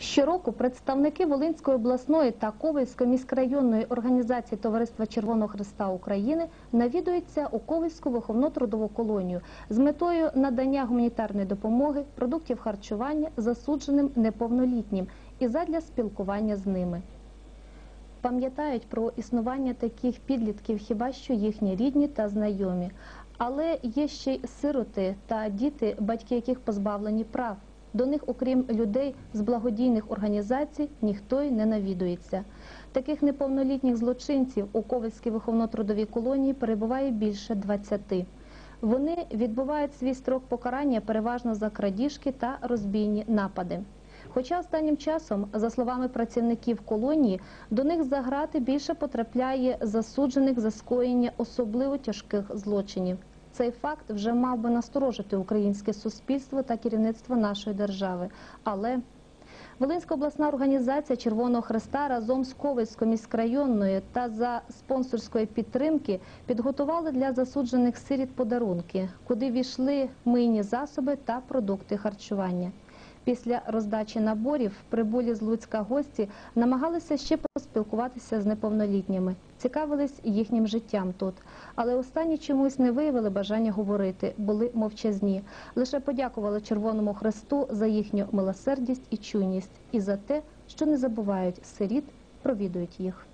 Щороку представники Волинської обласної та Ковельської міськрайонної організації Товариства Червоного Христа України навідуються у Ковельську виховно-трудову колонію з метою надання гуманітарної допомоги, продуктів харчування засудженим неповнолітнім і задля спілкування з ними. Пам'ятають про існування таких підлітків хіба що їхні рідні та знайомі, але є ще й сироти та діти, батьки яких позбавлені прав. До них, окрім людей з благодійних організацій, ніхто й не навідується. Таких неповнолітніх злочинців у Ковальській виховно-трудовій колонії перебуває більше 20. Вони відбувають свій строк покарання переважно за крадіжки та розбійні напади. Хоча останнім часом, за словами працівників колонії, до них за грати більше потрапляє засуджених за скоєння особливо тяжких злочинів. Цей факт вже мав би насторожити українське суспільство та керівництво нашої держави. Але Волинська обласна організація Червоного Хреста разом з Ковальською міськрайонною та за спонсорської підтримки підготували для засуджених сиріт подарунки, куди війшли мийні засоби та продукти харчування. Після роздачі наборів прибулі з Луцька гості намагалися ще поспілкуватися з неповнолітніми, цікавились їхнім життям тут. Але останні чомусь не виявили бажання говорити, були мовчазні. Лише подякували Червоному Хресту за їхню милосердість і чуйність і за те, що не забувають сиріт, провідують їх.